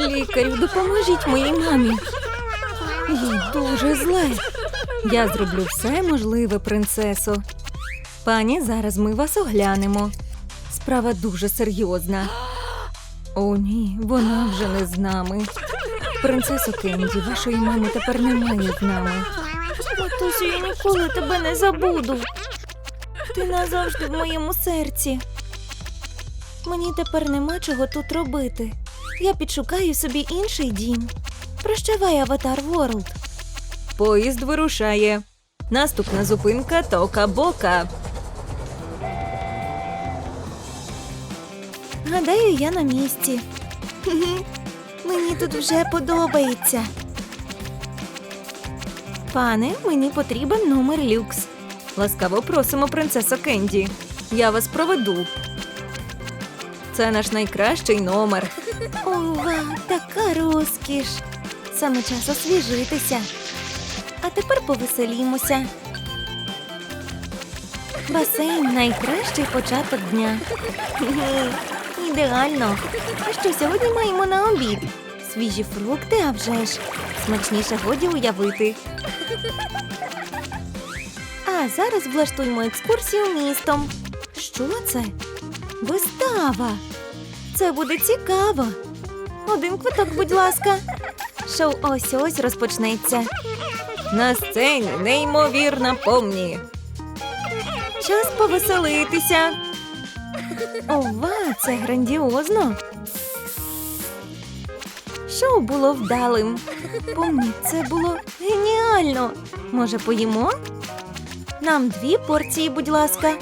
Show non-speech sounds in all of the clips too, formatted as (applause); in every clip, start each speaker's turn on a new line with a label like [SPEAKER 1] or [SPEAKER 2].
[SPEAKER 1] Лікарю, допоможіть моїй мамі. Їй дуже зле. Я зроблю все можливе, принцесо. Пані, зараз ми вас оглянемо. Справа дуже серйозна. О, ні, вона вже не з нами. Принцесо Кенді, вашої мами тепер немає з нами. Матусю, я ніколи тебе не забуду. Ти назавжди в моєму серці. Мені тепер нема чого тут робити. Я підшукаю собі інший дім. Прощавай, Аватар Ворлд. Поїзд вирушає. Наступна зупинка Тока Бока. Гадаю, я на місці. Мені тут вже подобається. Пане, мені потрібен номер люкс. Ласкаво просимо, принцесо Кенді. Я вас проведу. Це наш найкращий номер. Ова, така розкіш. Саме час освіжитися. А тепер повеселімося. Басейн найкращий початок дня. Ідеально. А що сьогодні маємо на обід? Свіжі фрукти, а вже ж. Смачніше годі уявити. А зараз влаштуємо екскурсію містом. Що це? Вистава. Це буде цікаво. Один квиток, будь ласка. Шоу ось ось розпочнеться. На сцені неймовірна помні. Час повеселитися. Ова, це грандіозно. Шоу було вдалим. Помні, це було геніально. Може, поїмо? Нам дві порції, будь ласка.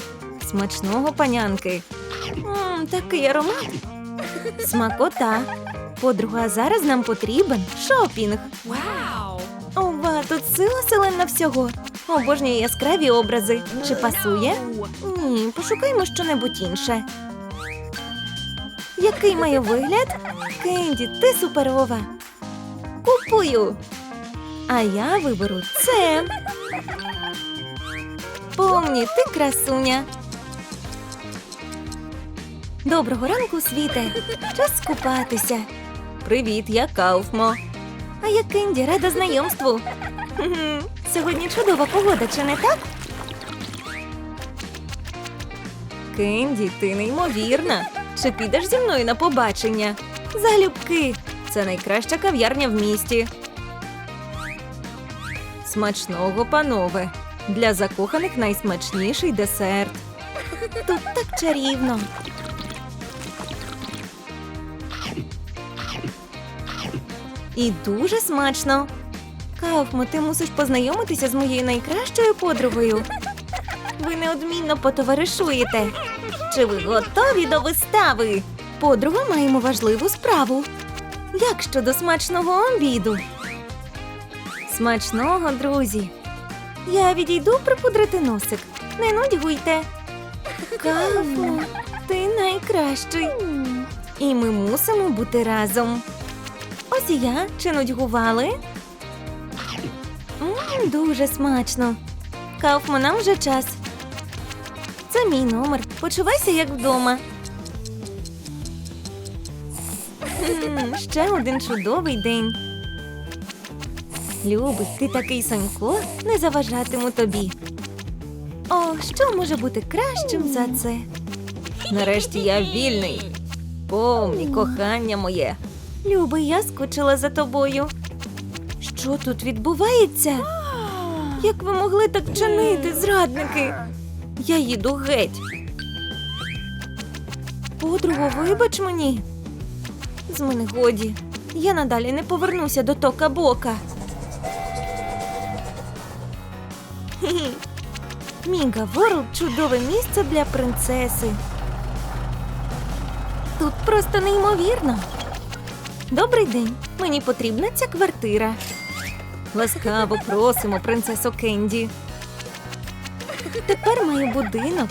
[SPEAKER 1] Смачного панянки. Мм, такий аромат. Смакота. Подруга, зараз нам потрібен шопінг.
[SPEAKER 2] Wow.
[SPEAKER 1] Ова, тут сила селена всього. Обожнюю яскраві образи. Чи пасує? Ні, пошукаймо щонебудь інше. Який має вигляд? Кенді, ти суперова. Купую. А я виберу це. Помні, ти красуня. Доброго ранку, світе. Час скупатися. Привіт, я Кауфмо. А я Кенді, рада знайомству. Сьогодні чудова погода, чи не так? Кенді, ти неймовірна. Чи підеш зі мною на побачення? Залюбки. Це найкраща кав'ярня в місті. Смачного, панове. Для закоханих найсмачніший десерт. Тут так чарівно. І дуже смачно. Кауфмо, ти мусиш познайомитися з моєю найкращою подругою. Ви неодмінно потоваришуєте. Чи ви готові до вистави? Подруга, маємо важливу справу. Як щодо смачного обіду? Смачного, друзі. Я відійду припудрити носик. Не нудьгуйте. Кавмо, ти найкращий. І ми мусимо бути разом. Ось і я. Чи нудьгували? М, дуже смачно. Кауфман, вже час. Це мій номер. Почувайся як вдома. М, ще один чудовий день. Любий, ти такий Санько, не заважатиму тобі. О, що може бути кращим за це? Нарешті я вільний. Помні, кохання моє. Любий, я скучила за тобою. Що тут відбувається? Як ви могли так чинити, зрадники? Я їду геть. Подруго, вибач мені. З мене годі. Я надалі не повернуся до тока бока. (laughs) Міга Ворлд чудове місце для принцеси. Тут просто неймовірно. Добрий день. Мені потрібна ця квартира. Ласкаво просимо, принцесо Кенді. Тепер маю будинок.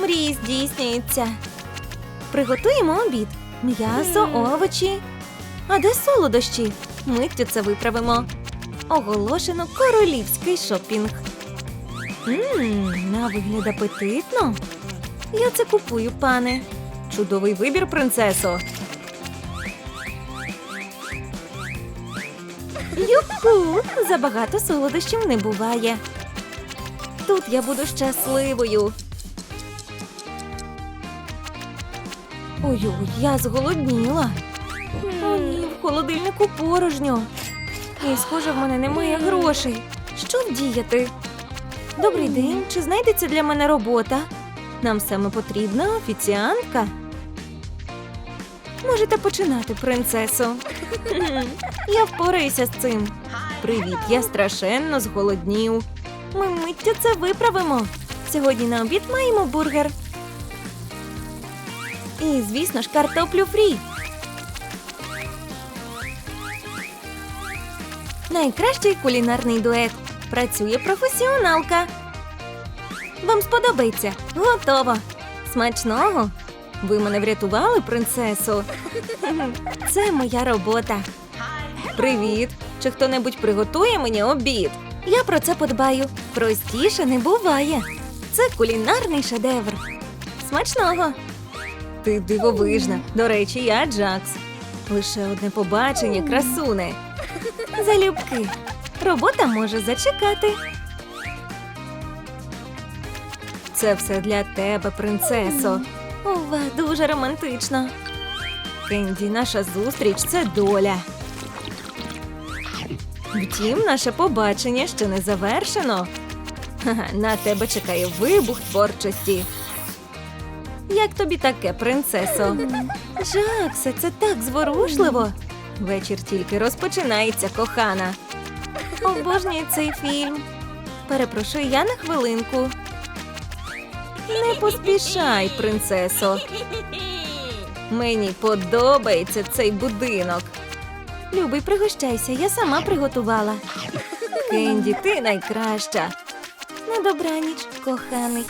[SPEAKER 1] Мрії здійснюються. Приготуємо обід. М'ясо, овочі. А де солодощі? Миттю це виправимо. Оголошено королівський шопінг. Ммм, на вигляд апетитно. Я це купую, пане. Чудовий вибір, принцесо. Юху! Забагато солодощів не буває. Тут я буду щасливою. Ой-ой, я зголодніла. О, ні, в холодильнику порожньо. І, схоже, в мене немає грошей. Що вдіяти? Добрий день, чи знайдеться для мене робота? Нам саме потрібна офіціантка. Можете починати, принцесо. Я впораюся з цим. Привіт, я страшенно зголоднів. Ми миттю це виправимо. Сьогодні на обід маємо бургер. І, звісно ж, картоплю фрі. Найкращий кулінарний дует. Працює професіоналка. Вам сподобається. Готово. Смачного. Ви мене врятували, принцесо. Це моя робота. Привіт. Чи хто-небудь приготує мені обід? Я про це подбаю. Простіше не буває. Це кулінарний шедевр. Смачного. Ти дивовижна. До речі, я Джакс. Лише одне побачення, красуне. Залюбки. Робота може зачекати. Це все для тебе, принцесо. Ова, дуже романтично. Кенді, наша зустріч це доля. Втім, наше побачення ще не завершено. На тебе чекає вибух творчості. Як тобі таке, принцесо? Жаксе, це так зворушливо. Вечір тільки розпочинається, кохана. Обожнюю цей фільм. Перепрошую, я на хвилинку. Не поспішай, принцесо. Мені подобається цей будинок. Любий, пригощайся, я сама приготувала. Кенді, ти найкраща. На добраніч, коханий.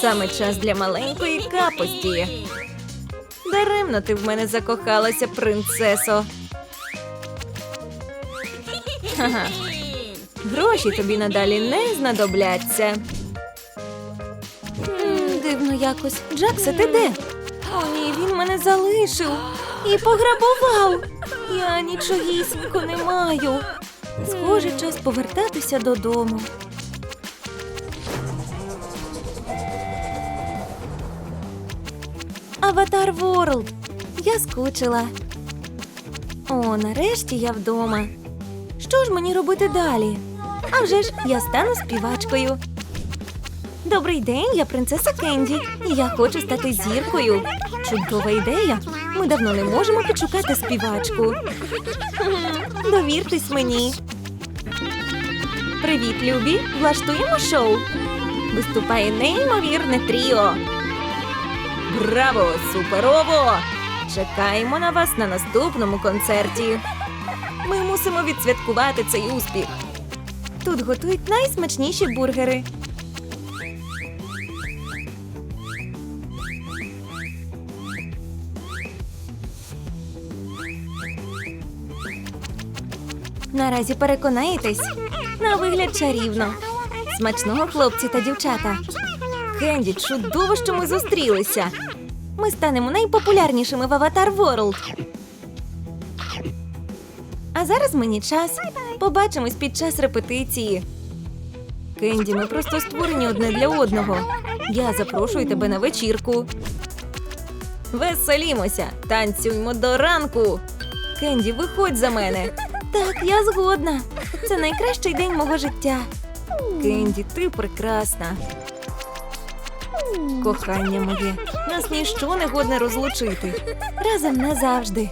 [SPEAKER 1] Саме час для маленької капості. Даремно ти в мене закохалася, принцесо. Ха-ха. Гроші тобі надалі не знадобляться. Дивно якось. Джаксе, ти де? О, ні, він мене залишив і пограбував. Я нічогісінько не маю. Схоже, час повертатися додому. Аватар Ворлд. Я скучила. О, нарешті я вдома. Що ж мені робити далі? А вже ж я стану співачкою. Добрий день, я принцеса Кенді, і я хочу стати зіркою. Чудова ідея. Ми давно не можемо підшукати співачку. Довіртесь мені. Привіт, любі! Влаштуємо шоу. Виступає неймовірне тріо. Браво! Суперово! Чекаємо на вас на наступному концерті. Ми мусимо відсвяткувати цей успіх. Тут готують найсмачніші бургери. Наразі переконаєтесь. На вигляд чарівно. Смачного хлопці та дівчата. Кенді, чудово, що ми зустрілися. Ми станемо найпопулярнішими в Аватар Ворлд. А зараз мені час. Побачимось під час репетиції. Кенді, ми просто створені одне для одного. Я запрошую тебе на вечірку. Веселімося, танцюймо до ранку. Кенді, виходь за мене. Так, я згодна. Це найкращий день мого життя. Кенді, ти прекрасна. Кохання моє, нас ніщо не годне розлучити. Разом назавжди.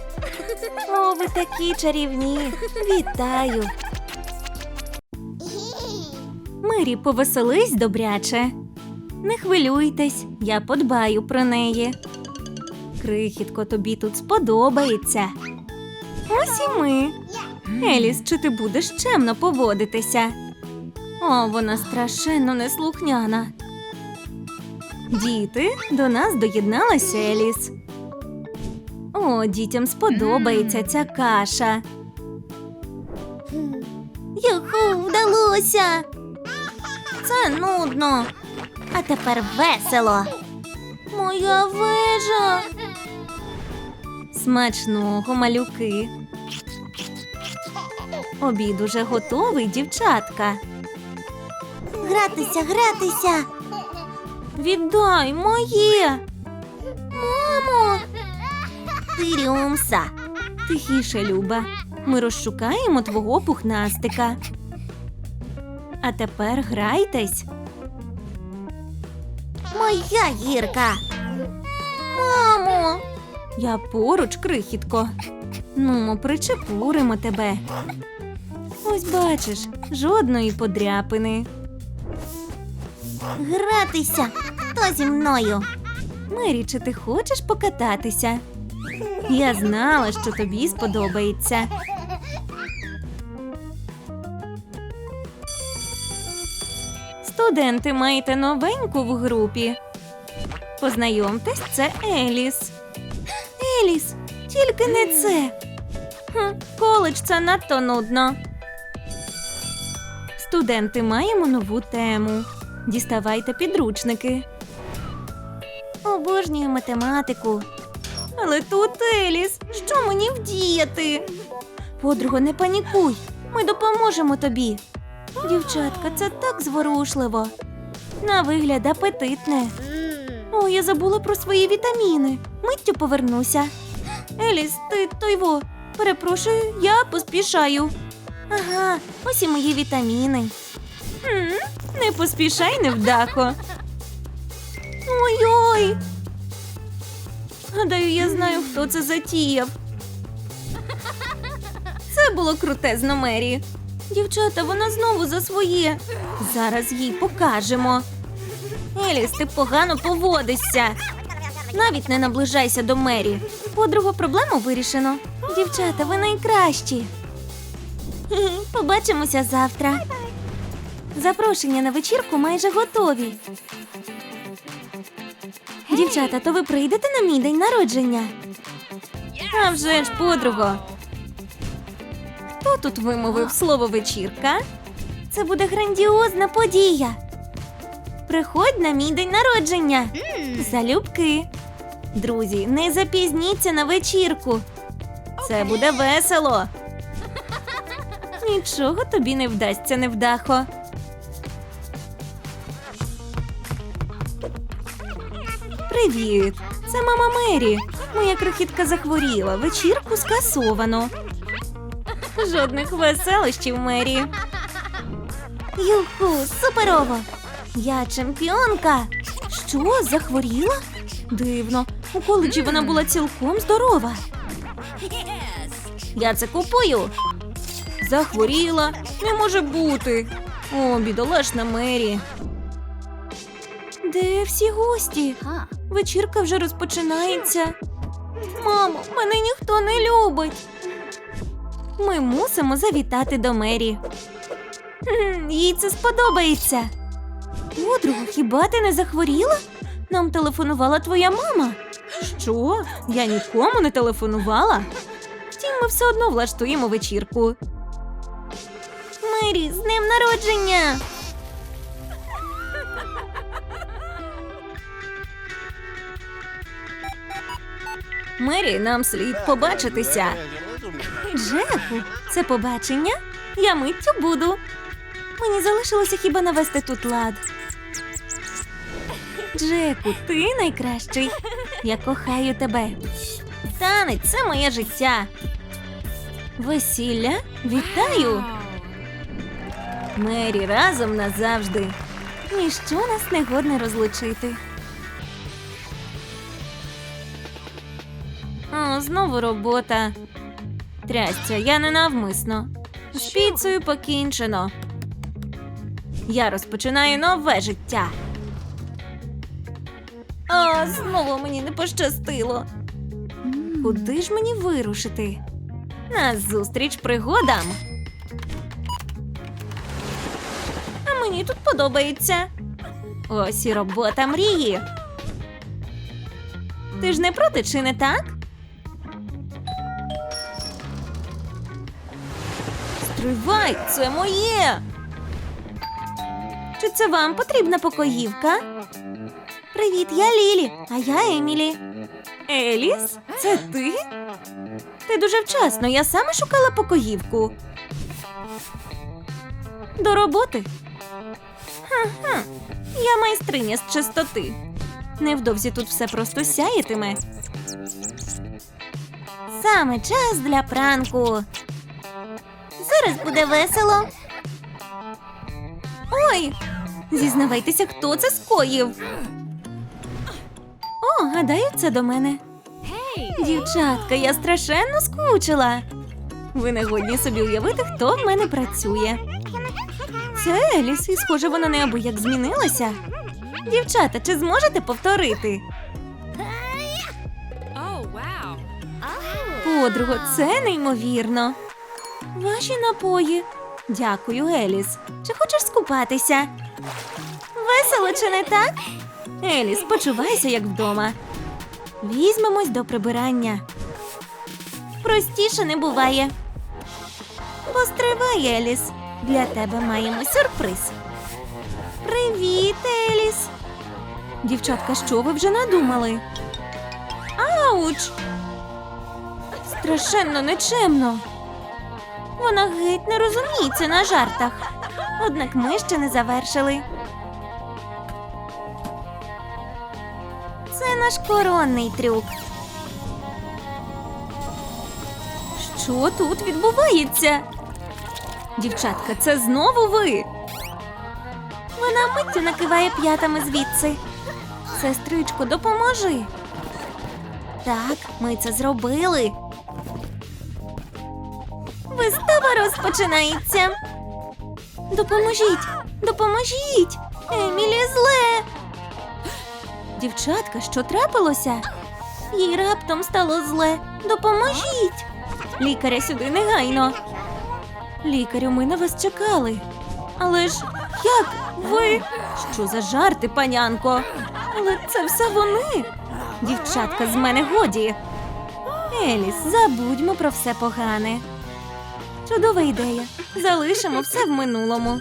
[SPEAKER 1] О, ви такі чарівні. Вітаю. Мері, повеселись добряче. Не хвилюйтесь, я подбаю про неї. Крихітко, тобі тут сподобається. Ось і ми. Еліс, чи ти будеш чемно поводитися? О, вона страшенно неслухняна. Діти, до нас доєдналася Еліс. О, дітям сподобається ця каша. Юху, вдалося. Це нудно. А тепер весело. Моя вежа. Смачного, малюки. Обід уже готовий, дівчатка.
[SPEAKER 2] Гратися, гратися.
[SPEAKER 1] Віддай моє.
[SPEAKER 2] Мамо. Тирюмса.
[SPEAKER 1] Тихіше, Люба. Ми розшукаємо твого пухнастика. А тепер грайтесь.
[SPEAKER 2] Моя гірка. Мамо.
[SPEAKER 1] Я поруч, крихітко. Ну, причепуримо тебе. Ось бачиш, жодної подряпини.
[SPEAKER 2] Гратися. Хто зі мною?
[SPEAKER 1] Мері, чи ти хочеш покататися? Я знала, що тобі сподобається. Студенти маєте новеньку в групі. Познайомтесь, це Еліс. Еліс, тільки не це. Хм, коледж це надто нудно. Студенти маємо нову тему. Діставайте підручники.
[SPEAKER 2] Обожнюю математику.
[SPEAKER 1] Але тут Еліс, що мені вдіяти? Подруго, не панікуй. Ми допоможемо тобі. Дівчатка, це так зворушливо. На вигляд апетитне. О, я забула про свої вітаміни. Миттю повернуся. Еліс, ти той во. Перепрошую, я поспішаю. Ага, ось і мої вітаміни. М, не поспішай, невдахо. Ой-ой. Гадаю, я знаю, хто це затіяв. Це було крутезно, Мері. Дівчата, вона знову за своє. Зараз їй покажемо. Еліс, ти погано поводишся. Навіть не наближайся до Мері. Подруга, проблему вирішено. Дівчата, ви найкращі. Побачимося завтра. Запрошення на вечірку майже готові. Дівчата, то ви прийдете на мій день народження? А вже ж, подруго. Хто тут вимовив слово вечірка? Це буде грандіозна подія. Приходь на мій день народження. Залюбки. Друзі, не запізніться на вечірку. Це буде весело. Нічого тобі не вдасться, невдахо. Привіт! Це мама Мері. Моя крихітка захворіла. Вечірку скасовано. Жодних веселощів, Мері.
[SPEAKER 2] Юху, суперово.
[SPEAKER 1] Я чемпіонка. Що, захворіла? Дивно. У коледжі вона була цілком здорова. Я це купую. Захворіла. Не може бути. О, бідолашна Мері. Де всі гості? Вечірка вже розпочинається. Мамо, мене ніхто не любить. Ми мусимо завітати до Мері. Їй це сподобається. Подруга, хіба ти не захворіла? Нам телефонувала твоя мама. Що? Я нікому не телефонувала. Втім, ми все одно влаштуємо вечірку. Мері, з днем народження! Мері, нам слід побачитися. Джеку, це побачення? Я миттю буду. Мені залишилося хіба навести тут лад. Джеку, ти найкращий. Я кохаю тебе. Танець це моє життя. Весілля? Вітаю! Мері разом назавжди. Ніщо нас не годне розлучити. О, знову робота. Трясця, я ненавмисно. З піцею покінчено. Я розпочинаю нове життя. А, знову мені не пощастило. Куди ж мені вирушити? На зустріч пригодам. А мені тут подобається. Ось і робота мрії. Ти ж не проти, чи не так? Стривай, це моє. Чи це вам потрібна покоївка?
[SPEAKER 2] Привіт, я Лілі, а я Емілі.
[SPEAKER 1] Еліс, це ти? Ти дуже вчасно, я саме шукала покоївку. До роботи. Ха-ха. Я майстриня з чистоти. Невдовзі тут все просто сяєтиме.
[SPEAKER 2] Саме час для пранку. Зараз буде весело.
[SPEAKER 1] Ой! Зізнавайтеся, хто це скоїв. О, гадаю, це до мене. Дівчатка, я страшенно скучила. Ви не годні собі уявити, хто в мене працює. Це Еліс, і схоже, вона неабияк змінилася. Дівчата, чи зможете повторити? Подруго, це неймовірно. Ваші напої. Дякую, Еліс. Чи хочеш скупатися? Весело, чи не так? Еліс, почувайся як вдома. Візьмемось до прибирання. Простіше не буває. Постривай, Еліс. Для тебе маємо сюрприз. Привіт, Еліс. Дівчатка, що ви вже надумали? Ауч! Страшенно нечемно. Вона геть не розуміється на жартах. Однак ми ще не завершили.
[SPEAKER 2] Це наш коронний трюк.
[SPEAKER 1] Що тут відбувається? Дівчатка, це знову ви.
[SPEAKER 2] Вона миттю накиває п'ятами звідси. Сестричко, допоможи. Так, ми це зробили. Вистава розпочинається. Допоможіть! Допоможіть! Емілі зле!
[SPEAKER 1] Дівчатка, що трапилося?
[SPEAKER 2] Їй раптом стало зле. Допоможіть!
[SPEAKER 1] Лікаря сюди негайно. Лікарю, ми на вас чекали. Але ж як ви? Що за жарти, панянко? Але це все вони. Дівчатка, з мене годі. Еліс, забудьмо про все погане. Чудова ідея. Залишимо все в минулому.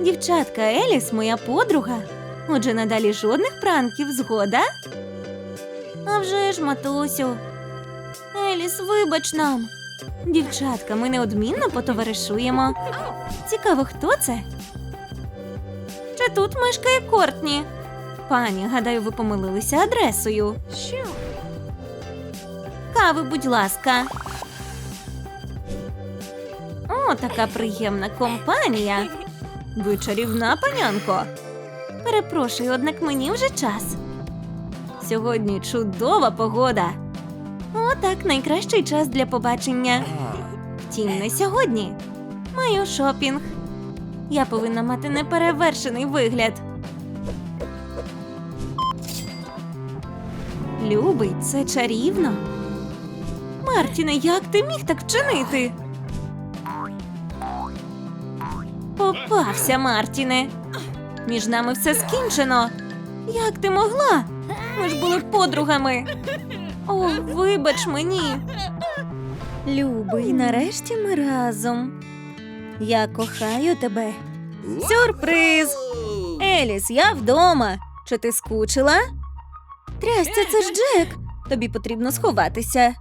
[SPEAKER 1] Дівчатка, Еліс моя подруга. Отже, надалі жодних пранків, згода?
[SPEAKER 2] А вже ж, матусю. Еліс, вибач нам.
[SPEAKER 1] Дівчатка, ми неодмінно потоваришуємо. Цікаво, хто це? Чи тут мешкає Кортні? Пані, гадаю, ви помилилися адресою. Кави, будь ласка. О, така приємна компанія. Ви чарівна панянко. Перепрошую, однак мені вже час. Сьогодні чудова погода. О, так, найкращий час для побачення. Втім, не сьогодні. Маю шопінг. Я повинна мати неперевершений вигляд. Любий, це чарівно. Мартіне, як ти міг так вчинити? Попався, Мартіне. Між нами все скінчено. Як ти могла? Ми ж були подругами. О, вибач мені. Любий, нарешті ми разом. Я кохаю тебе. Сюрприз! Еліс, я вдома. Чи ти скучила? Трясця, це ж Джек. Тобі потрібно сховатися.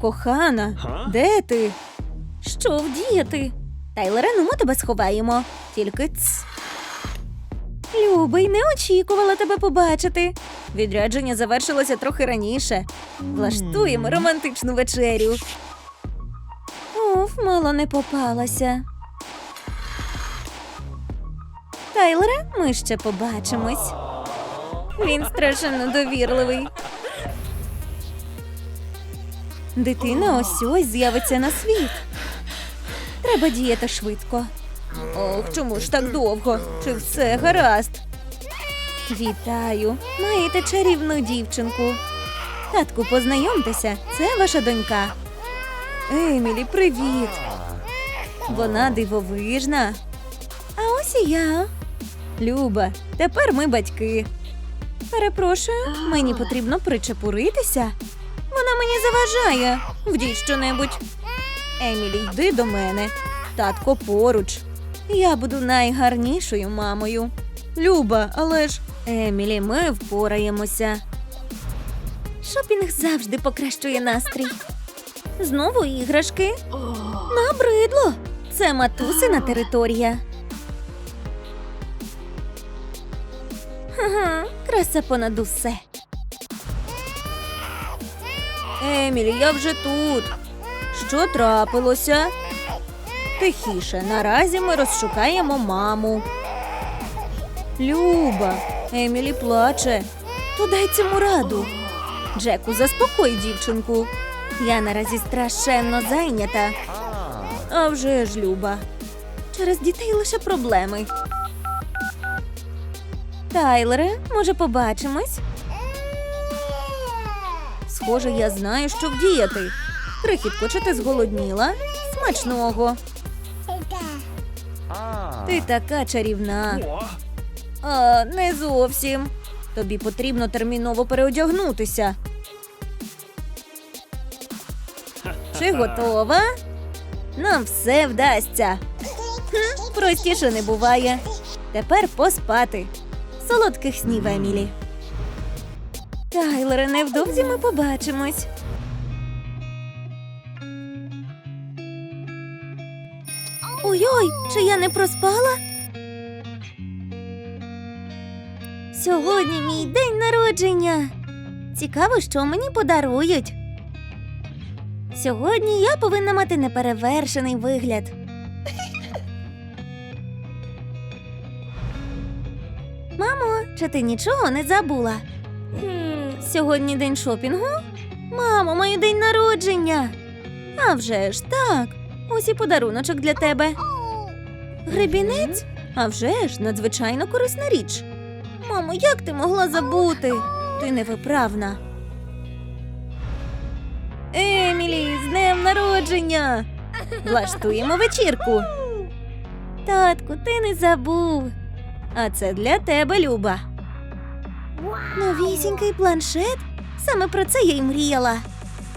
[SPEAKER 1] Кохана, де ти? Що вдіяти? Тайлере, ну ми тебе сховаємо. Тільки ц. Любий, не очікувала тебе побачити. Відрядження завершилося трохи раніше. Влаштуємо романтичну вечерю. Уф, мало не попалася. Тайлере, ми ще побачимось. Він страшенно довірливий. Дитина ось ось з'явиться на світ. Треба діяти швидко. Ох, чому ж так довго? Чи все гаразд? Вітаю, маєте чарівну дівчинку. Татку, познайомтеся, це ваша донька. Емілі, привіт. Вона дивовижна. А ось і я. Люба, тепер ми батьки. Перепрошую, мені потрібно причепуритися. Вона мені заважає. Вдіть щонебудь. Емілі, йди до мене. Татко поруч. Я буду найгарнішою мамою. Люба, але ж Емілі, ми впораємося. Шопінг завжди покращує настрій. Знову іграшки. Набридло. Це матусина територія. Ага, краса понад усе. Емілі, я вже тут. Що трапилося? Тихіше, наразі ми розшукаємо маму. Люба, Емілі плаче. То дай цьому раду. Джеку, заспокой дівчинку. Я наразі страшенно зайнята. А вже ж, Люба. Через дітей лише проблеми. Тайлере, може, побачимось? Схоже, я знаю, що вдіяти. Крихітко, чи ти зголодніла? Смачного. Ти така чарівна. А, не зовсім. Тобі потрібно терміново переодягнутися. Чи готова? Нам все вдасться. Простіше не буває. Тепер поспати. Солодких снів, Емілі. Тайлере, невдовзі ми побачимось. Ой-ой, чи я не проспала? Сьогодні мій день народження. Цікаво, що мені подарують. Сьогодні я повинна мати неперевершений вигляд. Мамо, чи ти нічого не забула? Сьогодні день шопінгу? Мамо, маю день народження. А вже ж так. Ось і подаруночок для тебе. Гребінець? А вже ж надзвичайно корисна річ. Мамо, як ти могла забути? Ти невиправна. Емілі, з днем народження! Влаштуємо вечірку. Татку, ти не забув. А це для тебе, Люба. Новісінький планшет? Саме про це я й мріяла.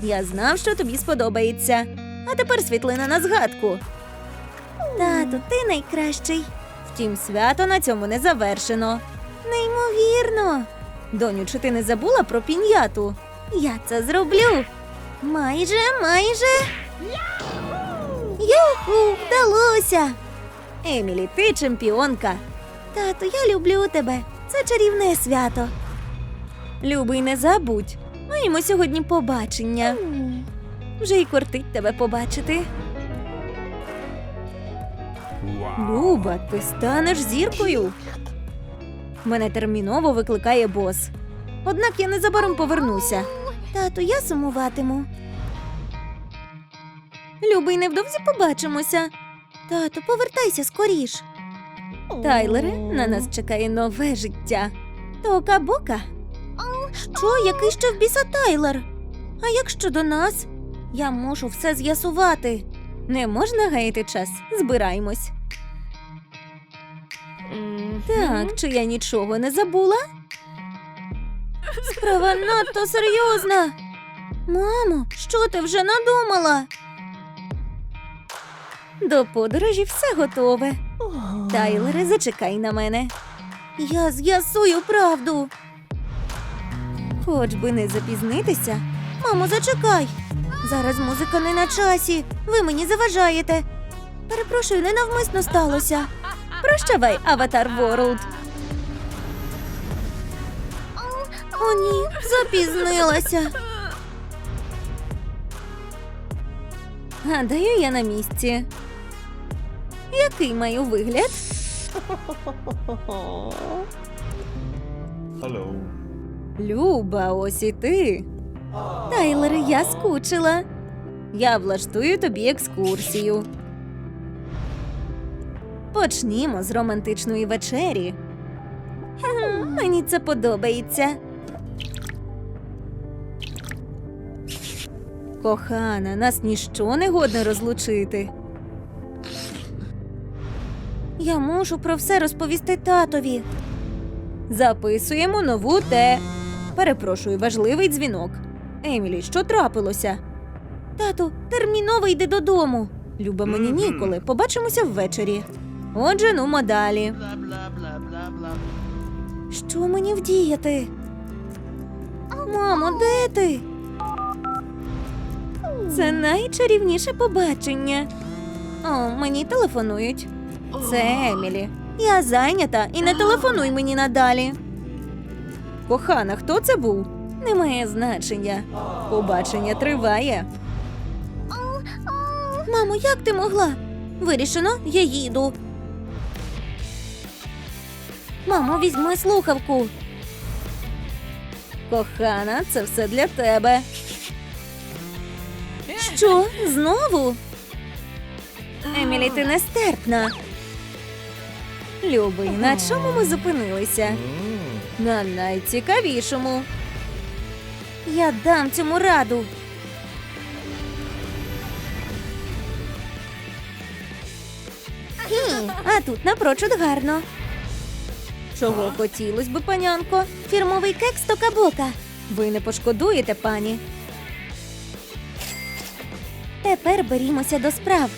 [SPEAKER 1] Я знав, що тобі сподобається. А тепер світлина на згадку. Тату, ти найкращий. Втім, свято на цьому не завершено. Неймовірно. Доню, чи ти не забула про пін'яту? Я це зроблю. Майже, майже. Юху, вдалося. Емілі, ти чемпіонка. Тату, я люблю тебе. Це чарівне свято. Любий, не забудь. Маємо сьогодні побачення. Вже й кортить тебе побачити. Люба, ти станеш зіркою. Мене терміново викликає бос. Однак я незабаром повернуся. Тату, я сумуватиму. Любий, невдовзі побачимося. Тату, повертайся скоріш. Тайлере, на нас чекає нове життя. Тока-бока. Що, який ще в біса Тайлер? А як щодо нас? Я можу все з'ясувати. Не можна гаяти час, збираємось. Так, чи я нічого не забула? Справа надто серйозна. Мамо, що ти вже надумала? До подорожі все готове. Тайлере, зачекай на мене. Я з'ясую правду. Хоч би не запізнитися. Мамо, зачекай. Зараз музика не на часі. Ви мені заважаєте. Перепрошую, ненавмисно сталося. Прощавай, Аватар Ворлд. О, ні, запізнилася. Гадаю, я на місці. Який маю вигляд?
[SPEAKER 3] Hello.
[SPEAKER 2] Люба, ось і ти. Тайлере, я скучила. Я влаштую тобі екскурсію. Почнімо з романтичної вечері. Мені це подобається. Кохана, нас ніщо не годне розлучити. Я мушу про все розповісти татові. Записуємо нову те. Перепрошую, важливий дзвінок. Емілі, що трапилося? Тату, терміново йди додому. Люба мені ніколи. Побачимося ввечері. Отже, нумо далі.
[SPEAKER 1] Що мені вдіяти? Мамо, де ти? Це найчарівніше побачення. О, мені телефонують. Це Емілі. Я зайнята і не телефонуй мені надалі. Кохана, хто це був? Немає значення. Побачення триває. Мамо, як ти могла? Вирішено, я їду. Мамо, візьми слухавку. Кохана, це все для тебе. Що? Знову? Емілі, ти нестерпна. Любий, на чому ми зупинилися? На найцікавішому. Я дам цьому раду. Хі, а тут напрочуд гарно. Чого хотілось би, панянко? Фірмовий кекс Токабока. Ви не пошкодуєте, пані. Тепер берімося до справ.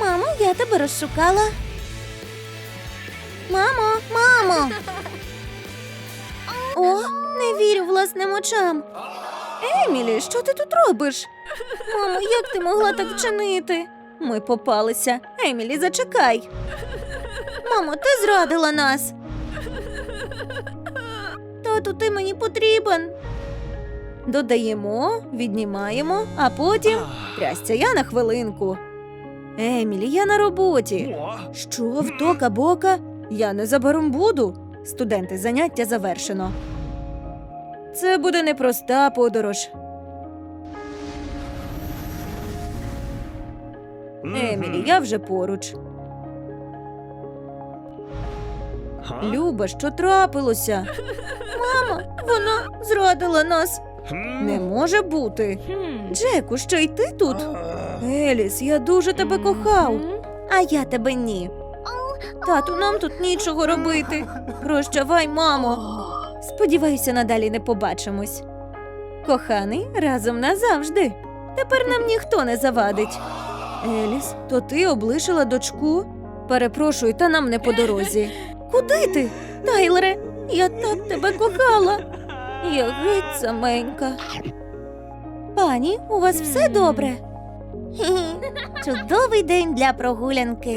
[SPEAKER 1] Мамо, я тебе розшукала. Мамо, мамо. О, не вірю власним очам. Емілі, що ти тут робиш? Мамо, як ти могла так вчинити? Ми попалися. Емілі, зачекай. Мамо, ти зрадила нас. Тату, ти мені потрібен. Додаємо, віднімаємо, а потім трясця я на хвилинку. Емілі, я на роботі. Що, в тока бока? Я незабаром буду. Студенти, заняття завершено. Це буде непроста подорож. Емілі, я вже поруч. Люба, що трапилося? Мамо, вона зрадила нас. Не може бути. Джеку, що й ти тут? Еліс, я дуже тебе кохав. А я тебе ні. Тату, нам тут нічого робити. Прощавай, мамо. Сподіваюся, надалі не побачимось. Коханий, разом назавжди. Тепер нам ніхто не завадить. Еліс, то ти облишила дочку? Перепрошую, та нам не по дорозі. Куди ти? Тайлере, я так тебе кохала. Я геть саменька. Пані, у вас все добре? Чудовий день для прогулянки.